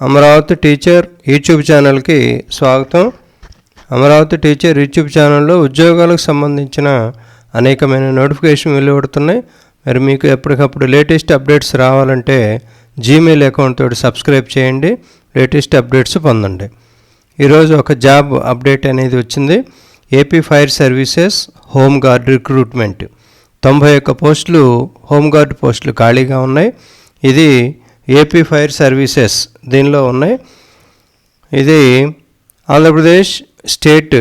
Amaravati teacher YouTube ఛానల్కి స్వాగతం. Amaravati teacher YouTube ఛానల్లో ఉద్యోగాలకు సంబంధించిన అనేకమైన నోటిఫికేషన్ వెలువడుతున్నాయి. మరి మీకు ఎప్పటికప్పుడు లేటెస్ట్ అప్డేట్స్ రావాలంటే జీమెయిల్ అకౌంట్ తోటి సబ్స్క్రైబ్ చేయండి. లేటెస్ట్ అప్డేట్స్ పొందండి. ఈరోజు ఒక జాబ్ అప్డేట్ అనేది వచ్చింది. AP fire services home guard recruitment. తొంభై ఒక్క పోస్టులు హోమ్ గార్డ్ పోస్టులు ఖాళీగా ఉన్నాయి. ఇది ఏపీ ఫైర్ సర్వీసెస్ దీనిలో ఉన్నాయి. ఇది Andhra Pradesh state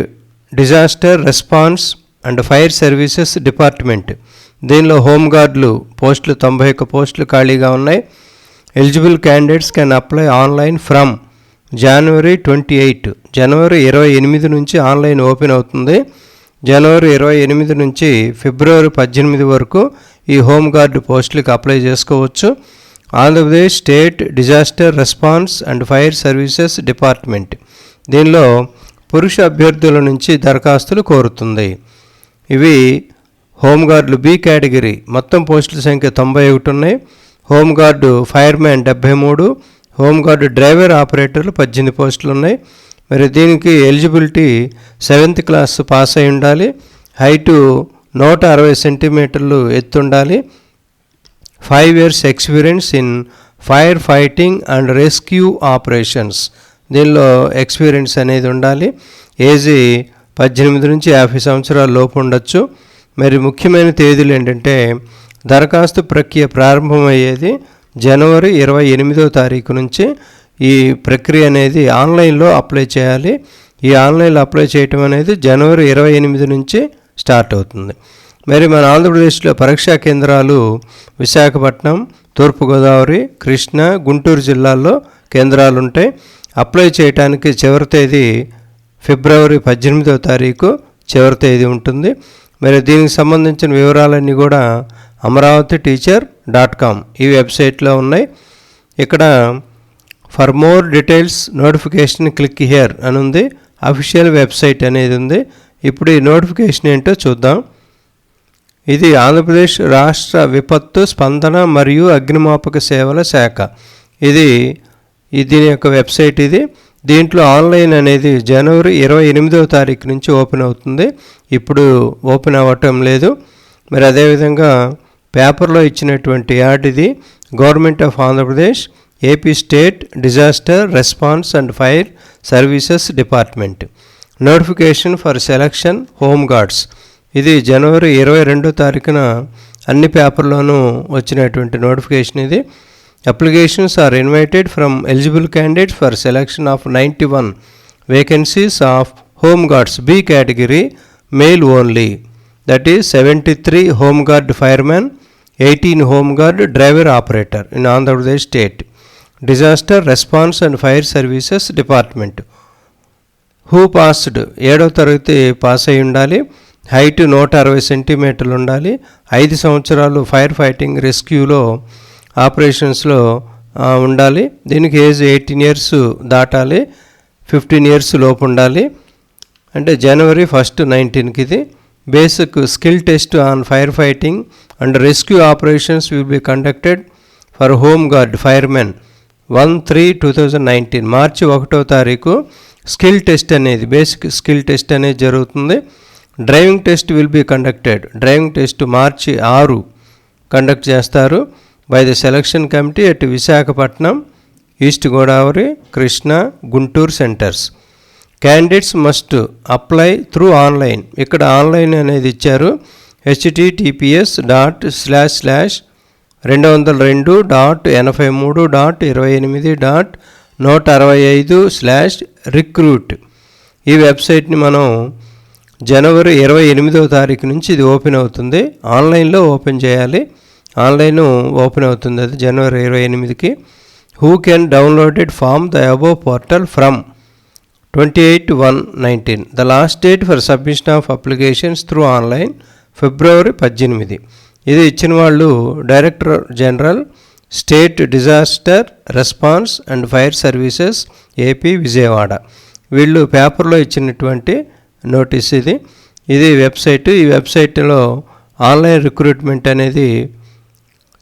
disaster response and fire services department. దీనిలో హోమ్ గార్డులు పోస్టులు తొంభై ఒక్క పోస్టులు ఖాళీగా ఉన్నాయి. Eligible candidates can apply online from January twenty eight. జనవరి ఇరవై ఎనిమిది నుంచి ఆన్లైన్ ఓపెన్ అవుతుంది. జనవరి ఇరవై ఎనిమిది నుంచి ఫిబ్రవరి పద్దెనిమిది వరకు ఈ హోమ్ గార్డు పోస్టులకు అప్లై చేసుకోవచ్చు. Andhra Pradesh state disaster response and fire services department. దీనిలో పురుష అభ్యర్థుల నుంచి దరఖాస్తులు కోరుతుంది. ఇవి హోంగార్డులు బి కేటగిరీ. మొత్తం పోస్టుల సంఖ్య తొంభై ఒకటి ఉన్నాయి. హోంగార్డు ఫైర్మ్యాన్ డెబ్బై మూడు. హోంగార్డు డ్రైవర్ ఆపరేటర్లు పద్దెనిమిది పోస్టులు ఉన్నాయి. మరి దీనికి ఎలిజిబిలిటీ సెవెంత్ క్లాస్ పాస్ అయి ఉండాలి. హైటు నూట అరవై సెంటీమీటర్లు ఎత్తు ఉండాలి. Five years experience in firefighting and rescue operations. దీనిలో ఎక్స్పీరియన్స్ అనేది ఉండాలి. ఏజీ పద్దెనిమిది నుంచి యాభై సంవత్సరాల లోపు ఉండొచ్చు. మరి ముఖ్యమైన తేదీలు ఏంటంటే దరఖాస్తు ప్రక్రియ ప్రారంభమయ్యేది జనవరి ఇరవై ఎనిమిదో తారీఖు నుంచి. ఈ ప్రక్రియ అనేది ఆన్లైన్లో అప్లై చేయాలి. ఈ ఆన్లైన్లో అప్లై చేయటం అనేది జనవరి ఇరవై ఎనిమిది నుంచి స్టార్ట్ అవుతుంది. మరి మన ఆంధ్రప్రదేశ్లో పరీక్షా కేంద్రాలు విశాఖపట్నం తూర్పుగోదావరి కృష్ణా గుంటూరు జిల్లాల్లో కేంద్రాలు ఉంటాయి అప్లై చేయడానికి చివరి తేదీ ఫిబ్రవరి పద్దెనిమిదవ తారీఖు చివరి తేదీ ఉంటుంది. మరి దీనికి సంబంధించిన వివరాలన్నీ కూడా అమరావతి టీచర్ డాట్ కామ్ ఈ వెబ్సైట్లో ఉన్నాయి. ఇక్కడ for more details notification click here అని ఉంది. అఫీషియల్ వెబ్సైట్ అనేది ఉంది. ఇప్పుడు ఈ నోటిఫికేషన్ ఏంటో చూద్దాం. ఇది ఆంధ్రప్రదేశ్ రాష్ట్ర విపత్తు స్పందన మరియు అగ్నిమాపక సేవల శాఖ. ఇది దీని యొక్క వెబ్సైట్ ఇది. దీంట్లో ఆన్లైన్ అనేది జనవరి ఇరవై ఎనిమిదవ తారీఖు నుంచి ఓపెన్ అవుతుంది. ఇప్పుడు ఓపెన్ అవ్వటం లేదు. మరి అదేవిధంగా పేపర్లో ఇచ్చినటువంటి యాడ్ ఇది. Government of Andhra Pradesh AP state disaster response and fire services department. Notification for selection home guards. ఇది జనవరి ఇరవై రెండో తారీఖున అన్ని పేపర్లోనూ వచ్చినటువంటి నోటిఫికేషన్ ఇది. Applications are invited from eligible candidate for selection of ninety one vacancies of home guards B category male only. That is seventy three home guard firemen eighteen home guard driver operator in Andhra Pradesh state. Disaster response and fire services department. Who passed? ఏడవ తరగతి pass అయి ఉండాలి. Height నూట అరవై సెంటీమీటర్లు ఉండాలి. ఐదు సంవత్సరాలు ఫైర్ ఫైటింగ్ రెస్క్యూలో ఆపరేషన్స్లో ఉండాలి. దీనికి ఏజ్ ఎయిటీన్ ఇయర్స్ దాటాలి. ఫిఫ్టీన్ ఇయర్స్ లోపు ఉండాలి. అంటే జనవరి ఫస్ట్ నైన్టీన్కి ఇది. Basic skill test on firefighting and rescue operations will be conducted for home guard firemen. One three two thousand nineteen మార్చి ఒకటో తారీఖు స్కిల్ టెస్ట్ అనేది బేసిక్ స్కిల్ టెస్ట్ అనేది జరుగుతుంది. Driving test will be conducted. Driving test మార్చి ఆరు conduct చేస్తారు. By the selection committee at Visakhapatnam East Godavari Krishna Guntur centres. Candidates must apply through online. ఇక్కడ online అనేది ఇచ్చారు. హెచ్టిటిపిఎస్ డాట్ స్లాష్ స్లాష్ రెండు వందల రెండు డాట్ ఎనభై మూడు డాట్ ఇరవై ఎనిమిది డాట్ నూట అరవై ఐదు స్లాష్ రిక్రూట్. ఈ వెబ్సైట్ని మనం జనవరి ఇరవై ఎనిమిదవ తారీఖు నుంచి ఇది ఓపెన్ అవుతుంది. ఆన్లైన్లో ఓపెన్ చేయాలి. ఆన్లైన్ ఓపెన్ అవుతుంది అది జనవరి ఇరవై ఎనిమిదికి. Who can downloaded form the above portal from twenty eight one nineteen the last date for submission of applications through online ఫిబ్రవరి పద్దెనిమిది. ఇది ఇచ్చిన వాళ్ళు director general state disaster response and fire services AP Vijayawada వీళ్ళు పేపర్లో ఇచ్చినటువంటి notice ఇది. ఇది website. ఈ వెబ్సైట్లో ఆన్లైన్ రిక్రూట్మెంట్ అనేది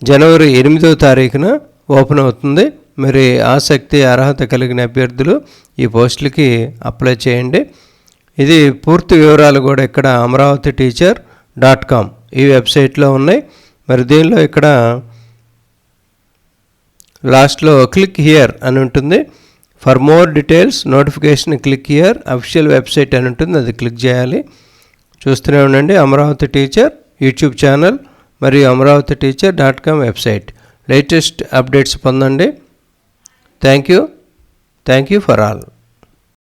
జనవరి ఎనిమిదో తారీఖున ఓపెన్ అవుతుంది. మరి ఆసక్తి అర్హత కలిగిన అభ్యర్థులు ఈ పోస్టులకి అప్లై చేయండి. ఇది పూర్తి వివరాలు కూడా ఇక్కడ అమరావతి టీచర్ డాట్ కామ్ ఈ వెబ్సైట్లో ఉన్నాయి. మరి దీనిలో ఇక్కడ లాస్ట్లో క్లిక్ హియర్ అని ఉంటుంది. For more details notification click here official website అని ఉంటుంది అది క్లిక్ చేయాలి. చూస్తూనే ఉండండి. అమరావతి టీచర్ యూట్యూబ్ ఛానల్ మరియు Amaravati teacher dot com website latest updates పొందండి. Thank you thank you for all